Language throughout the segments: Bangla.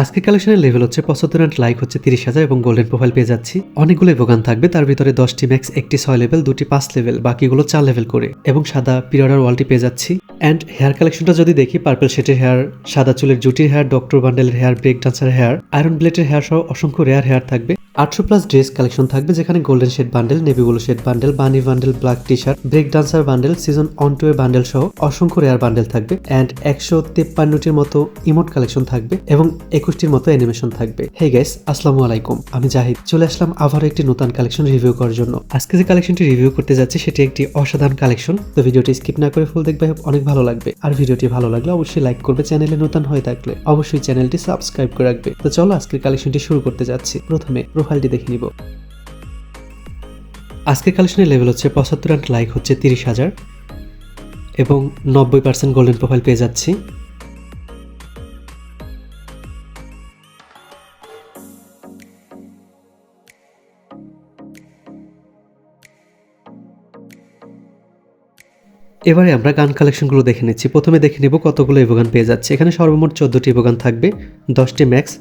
আজকের কালেকশনের লেভেল হচ্ছে পঁচাত্তর অ্যান্ড লাইক হচ্ছে তিরিশ হাজার এবং গোল্ডেন প্রোফাইল পেয়ে যাচ্ছি। অনেকগুলো ভোগান থাকবে, তার ভিতরে দশটি ম্যাক্স একটি ছয় লেভেল দুটি পাঁচ লেভেল বাকিগুলো চার লেভেল করে। এবং সাদা পিরিয়ডার ওয়ালটি পেয়ে যাচ্ছি। অ্যান্ড হেয়ার কালেকশনটা যদি দেখি পার্পল শেটের হেয়ার সাদা চুলের জুটির hair doctor বান্ডেলের hair break dancer hair iron ব্লেটের hair সহ অসংখ্য রেয়ার হেয়ার থাকবে। আটশো প্লাস ড্রেস কালেকশন থাকবে যেখানে golden shade bundle নেভিগুলো shade bundle, bunny bundle, black T shirt break dancer bundle, season on two এর বান্ডেল সহ অসংখ্য রেয়ার বান্ডেল থাকবে অ্যান্ড একশো তেপ্পান্নটির মতো ইমোট কালেকশন থাকবে এবং একুশটির মতো অ্যানিমেশন থাকবে। হে গাইস আসসালামু আলাইকুম। আমি জাহিদ। চলে আসলাম আবার একটি নতুন কালেকশন রিভিউ করার জন্য। আজকে যে কালেকশনটি রিভিউ করতে যাচ্ছি সেটি একটি অসাধারণ কালেকশন। তো ভিডিওটি স্কিপ না করে ফুল দেখবে, অনেক ভালো লাগবে। আর ভিডিওটি ভালো লাগলে অবশ্যই লাইক করবে চ্যানেলে নতুন হয়ে থাকলে। অবশ্যই চ্যানেলটি সাবস্ক্রাইব করে রাখবে। তো চলো আজকের কালেকশনটি শুরু করতে যাচ্ছি। প্রথমে প্রোফাইলটি দেখে নিব। আজকের কালেকশনের লেভেল হচ্ছে পঁচাত্তর অ্যান্ড লাইক হচ্ছে তিরিশ হাজার এবং নব্বই পার্সেন্ট গোল্ডেন প্রোফাইল পেয়ে যাচ্ছি। এবারে আমরা গান কালেকশনগুলো দেখে নিচ্ছি। প্রথমে দেখে নেব কতগুলো ইভোগান পেয়ে যাচ্ছে। এখানে সর্বমোট চোদ্দোটি ইভোগান থাকবে, দশটি ম্যাক্স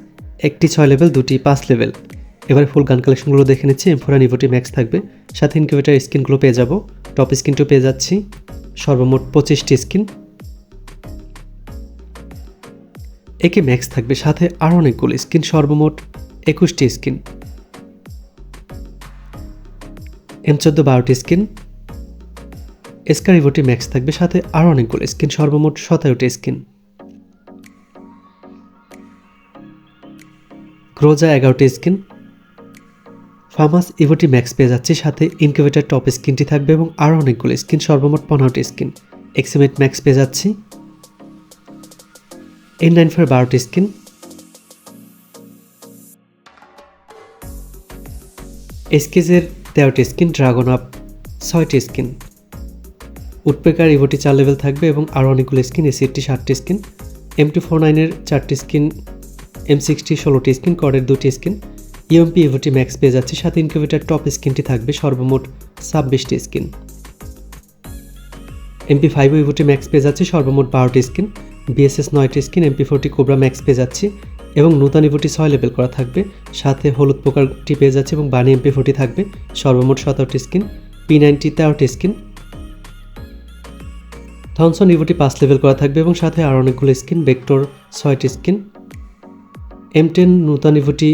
একটি ছয় লেভেল দুটি পাঁচ লেভেল এবারে ফুল গান কালেকশনগুলো দেখে নিচ্ছি এমফোরা নিভোটি ম্যাক্স থাকবে। সাথে ইনকিউবেটার স্কিনগুলো পেয়ে যাব। টপ স্কিনটিও পেয়ে যাচ্ছি, সর্বমোট পঁচিশটি স্কিন একে ম্যাক্স থাকবে, সাথে আরও অনেকগুলো স্কিন সর্বমোট একুশটি স্কিন এম চোদ্দ বারোটি স্কিন এসকারিভোটি ম্যাক্স থাকবে, সাথে আরও অনেকগুলো স্কিন সর্বমোট সতেরোটি স্কিন ক্রোজা এগারোটি স্কিন ফার্মাস, ইভোটি ম্যাক্স পেয়ে যাচ্ছে। সাথে ইনকিউবেটার, টপ স্কিনটি থাকবে এবং আরও অনেকগুলো স্কিন সর্বমোট পনেরোটি স্কিন এক্সিমেট ম্যাক্স পেয়ে যাচ্ছি। এন নাইন ফোর বারোটি স্কিন এসকেজের তেরোটি স্কিন ড্রাগন আপ ছয়টি স্কিন উডপেকার, ইভোটি চার লেভেল থাকবে এবং আরও অনেকগুলো স্কিন এসিএরটি ষাটটি স্কিন এম টু ফোর নাইনের চারটি স্কিন এম সিক্সটি ষোলোটি স্কিন কডের দুটি স্কিন ইএমপি ইভোটি ম্যাক্স পেয়ে যাচ্ছে সাথে ইনকিউবেটার টপ স্কিনটি থাকবে সর্বমোট ছাব্বিশটি স্কিন এমপি ফাইভ ইভোটি ম্যাক্স পেয়ে যাচ্ছে সর্বমোট বারোটি স্কিন বিএসএস নয়টি skin MP forty cobra max পেয়ে যাচ্ছি এবং নূতন ইভোটি ছয় লেভেল করা থাকবে। সাথে হলুদ পোকারটি পেয়ে যাচ্ছে এবং বানি এমপি ফোরটি থাকবে সর্বমোট সতেরোটি স্কিন পি নাইনটি তেরোটি স্কিন থনসন ইভোটি পাঁচ লেভেল করা থাকবে এবং সাথে আরও অনেকগুলো স্কিন ভেক্টর ছয়টি স্কিন এম টেন নূতন ইভোটি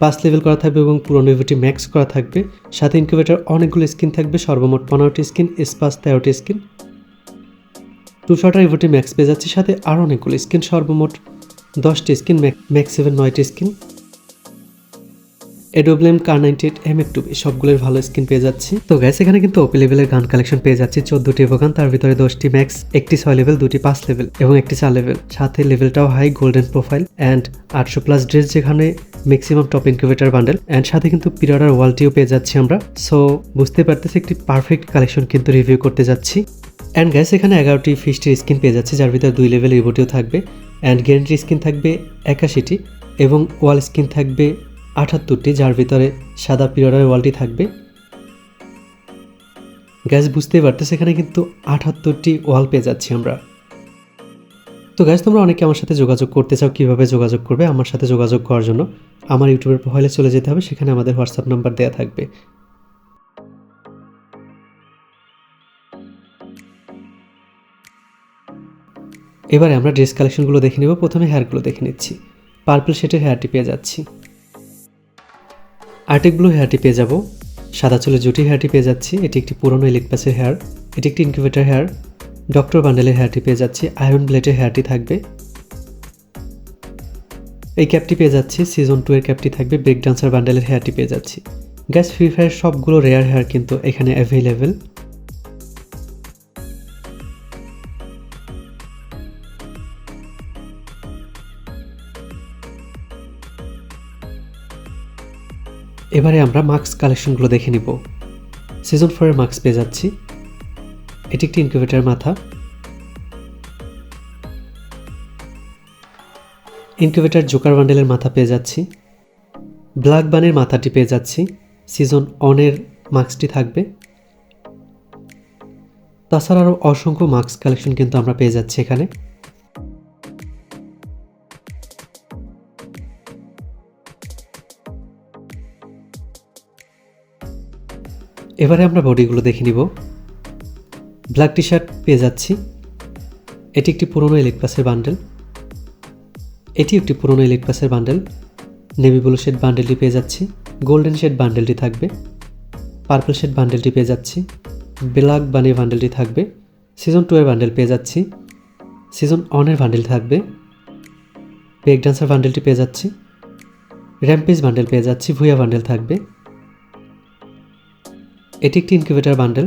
পাঁচ লেভেল করা থাকবে এবং পুরনো ইভোটি ম্যাক্স করা থাকবে। সাথে ইনকিউবেটার অনেকগুলো স্কিন থাকবে, সর্বমোট পনেরোটি স্কিন স্পাস তেরোটি স্কিন টু শটার ইভোটি ম্যাক্স পেয়ে যাচ্ছে, সাথে আরও অনেকগুলো স্কিন সর্বমোট দশটি স্কিন ম্যাক্স সেভেন নয়টি skin এডোব্লেম Kar ninety eight M two সবগুলোর ভালো স্কিন পেয়ে যাচ্ছি। তো গ্যাস এখানে কিন্তু ওপি লেভেলের গান কালেকশন পেয়ে যাচ্ছি। চোদ্দটি এভোগান তার ভিতরে দশটি ম্যাক্স একটি ছয় লেভেল দুটি পাঁচ লেভেল এবং একটি চার লেভেল সাথে লেভেলটাও হাই গোল্ডেন প্রোফাইল অ্যান্ড আটশো প্লাস ড্রেস যেখানে maximum top incubator bundle and সাথে কিন্তু পিরিয়ডার ওয়ালটিও পেয়ে যাচ্ছি আমরা। সো বুঝতে পারতেছি একটি পারফেক্ট কালেকশন কিন্তু রিভিউ করতে যাচ্ছি। অ্যান্ড গ্যাস এখানে এগারোটি ফিস্টের স্কিন পেয়ে যাচ্ছে, যার ভিতরে দুই লেভেল রিবোটিও থাকবে। অ্যান্ড গ্যারেন্টি স্কিন থাকবে একাশিটি এবং ওয়াল স্কিন থাকবে আটাত্তরটি যার ভিতরে সাদা পিরিয়ডের ওয়ালটি থাকবে। গ্যাস বুঝতেই পারতেছে, এখানে কিন্তু আটাত্তরটি ওয়াল পেয়ে যাচ্ছি আমরা। তো গ্যাস, তোমরা অনেকে আমার সাথে যোগাযোগ করতে চাও, কীভাবে যোগাযোগ করবে আমার সাথে যোগাযোগ করার জন্য, আমার ইউটিউবের প্রোফাইলে চলে যেতে হবে, সেখানে আমাদের হোয়াটসঅ্যাপ নাম্বার দেওয়া থাকবে। এবারে আমরা ড্রেস কালেকশনগুলো দেখে নেব, প্রথমে হেয়ারগুলো দেখে নিচ্ছি। পার্পল শেডের হেয়ারটি পেয়ে যাচ্ছি। আর্টিক ব্লু হেয়ারটি পেয়ে যাব। সাদা চুলে জুটি হেয়ারটি পেয়ে যাচ্ছি। এটি একটি পুরনো ইলেকপাসের হেয়ার এটি একটি ইনকিউবেটার হেয়ার ডক্টর বান্ডেলের হেয়ারটি পেয়ে যাচ্ছি। আয়রন ব্লেডের হেয়ারটি থাকবে। এই ক্যাপটি পেয়ে যাচ্ছি। সিজন টু এর ক্যাপটি থাকবে। ব্রেক ডান্সার বান্ডেলের হেয়ারটি পেয়ে যাচ্ছি। গ্যাস ফ্রি ফায়ার সবগুলো রেয়ার হেয়ার কিন্তু এখানে অ্যাভেলেবেল এবারে আমরা মাস্ক কালেকশনগুলো দেখে নিব। সিজন ফোরের মাস্ক পেয়ে যাচ্ছি। এটি একটি ইনকিউবেটার মাথা। ইনকিউবেটার জোকার বান্ডেলের মাথা পেয়ে যাচ্ছি। ব্ল্যাক বানের মাথাটি পেয়ে যাচ্ছি। সিজন অনের মাস্কটি থাকবে। তাছাড়া আরও অসংখ্য মাস্ক কালেকশন কিন্তু আমরা পেয়ে যাচ্ছি এখানে। এবারে আমরা বডিগুলো দেখে নিব। ব্ল্যাক টি শার্ট পেয়ে যাচ্ছি। এটি একটি পুরনো এলিট পাসের বান্ডেল। এটি একটি পুরনো এলিট পাসের বান্ডেল। নেভি ব্লু শেড বান্ডেলটি পেয়ে যাচ্ছি। গোল্ডেন শেড বান্ডেলটি থাকবে। পার্পল শেড বান্ডেলটি পেয়ে যাচ্ছি। ব্ল্যাক বানি বান্ডেলটি থাকবে। সিজন টু এর বান্ডেল পেয়ে যাচ্ছি। সিজন ওয়ানের বান্ডেল থাকবে। ব্রেক ডান্সার বান্ডেলটি পেয়ে যাচ্ছি। র্যাম্পেজ বান্ডেল পেয়ে যাচ্ছি। ভুয়া বান্ডেল থাকবে। এটি একটি ইনকিউবেটার বান্ডেল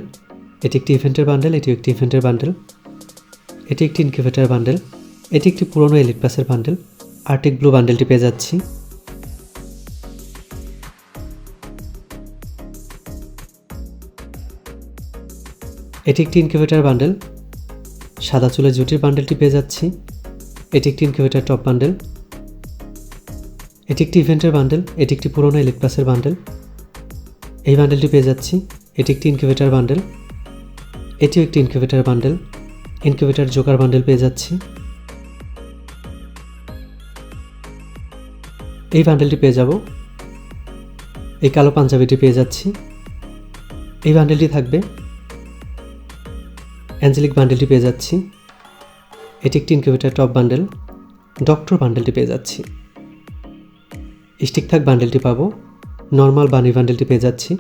এটি একটি ইভেন্টের বান্ডেল এটি একটি ইভেন্টের বান্ডেল এটি একটি ইনকিউবেটার বান্ডেল এটি একটি পুরনো এলিট পাসের বান্ডেল আর্টিক ব্লু বান্ডেলটি পেয়ে যাচ্ছি। এটি একটি ইনকিউবেটার বান্ডেল সাদা চুলের জুটির বান্ডেলটি পেয়ে যাচ্ছি। এটি একটি ইনকিউবেটার টপ বান্ডেল এটি একটি ইভেন্টের বান্ডেল এটি একটি পুরনো এলিট পাসের বান্ডেল এই বান্ডেলটি পেয়ে যাচ্ছি। এটি একটি ইনকিউবেটার বান্ডেল এটিও একটি incubator bundle incubator joker bundle পেয়ে যাচ্ছি। এই বান্ডেলটি পেয়ে যাব। এই কালো পাঞ্জাবিটি পেয়ে যাচ্ছি। এই বান্ডেলটি থাকবে। অ্যাঞ্জেলিক বান্ডেলটি পেয়ে যাচ্ছি। এটি একটি ইনকিউবেটার টপ বান্ডেল ডক্টর বান্ডেলটি পেয়ে যাচ্ছি। স্টিক থাক বান্ডেলটি পাবো। নর্মাল বানি বান্ডেলটি পেয়ে যাচ্ছি।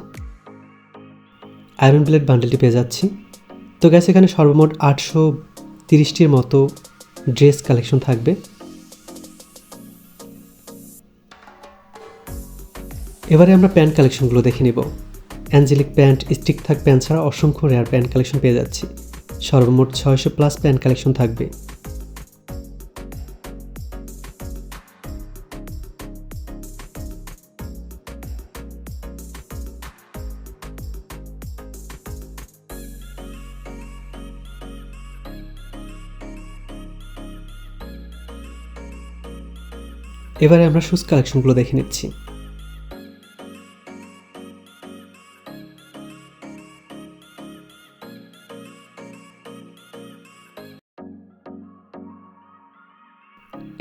আয়রন ব্লেড বান্ডেলটি পেয়ে যাচ্ছি। তো গ্যাস এখানে সর্বমোট আটশো তিরিশটির মতো ড্রেস কালেকশন থাকবে। এবারে আমরা প্যান্ট কালেকশনগুলো দেখে নিব। অ্যাঞ্জেলিক প্যান্ট স্টিক থাক প্যান্ট ছাড়া অসংখ্য রেয়ার প্যান্ট কালেকশন পেয়ে যাচ্ছি। সর্বমোট ছয়শো প্লাস প্যান্ট কালেকশন থাকবে। এবারে আমরা শুজ কালেকশনগুলো দেখে নিচ্ছি।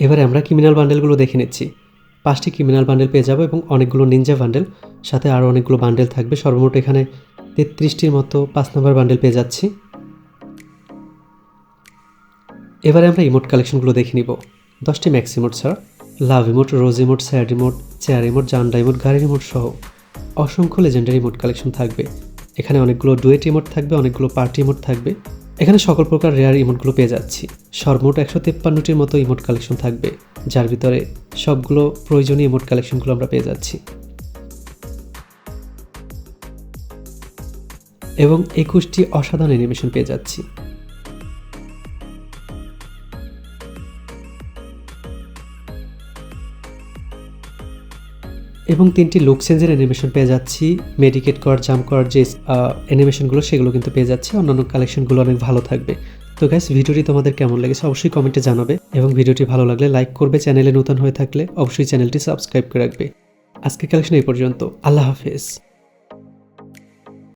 এবারে আমরা ক্রিমিনাল বান্ডেলগুলো দেখে নিচ্ছি। পাঁচটি ক্রিমিনাল বান্ডেল পেয়ে যাব এবং অনেকগুলো নিনজা বান্ডেল সাথে আরও অনেকগুলো বান্ডেল থাকবে। সর্বমোট এখানে তেত্রিশটির মতো পাঁচ নম্বর বান্ডেল পেয়ে যাচ্ছি। এবারে আমরা ইমোট কালেকশনগুলো দেখে নিব। দশটি ম্যাক্স ইমোট ছাড়া। Love emote rose emote sad emote chair emote জান্ডা emote গাড়ির ইমোট সহ অসংখ্য লেজেন্ডারি ইমোট কালেকশন থাকবে। এখানে অনেকগুলো ডুয়েট ইমোট থাকবে, অনেকগুলো পার্টি ইমোট থাকবে। এখানে সকল প্রকার রেয়ার ইমোটগুলো পেয়ে যাচ্ছি। সর্বমোট একশো তেপ্পান্নটির মতো ইমোট কালেকশন থাকবে, যার ভিতরে সবগুলো প্রয়োজনীয় ইমোট কালেকশনগুলো আমরা পেয়ে যাচ্ছি। এবং একুশটি অসাধারণ অ্যানিমেশন পেয়ে যাচ্ছি। এবং তিনটি লুক চেঞ্জের অ্যানিমেশন পেয়ে যাচ্ছি। মেডিকেট কর জাম্প কর, যে অ্যানিমেশনগুলো সেগুলো কিন্তু পেয়ে যাচ্ছি। অন্যান্য কালেকশনগুলো অনেক ভালো থাকবে। তো গ্যাস ভিডিওটি তোমাদের কেমন লেগেছে অবশ্যই কমেন্টে জানাবে এবং ভিডিওটি ভালো লাগলে লাইক করবে। চ্যানেলে নতুন হয়ে থাকলে অবশ্যই চ্যানেলটি সাবস্ক্রাইব করে রাখবে। আজকে কালেকশন এই পর্যন্ত। আল্লাহ হাফেজ।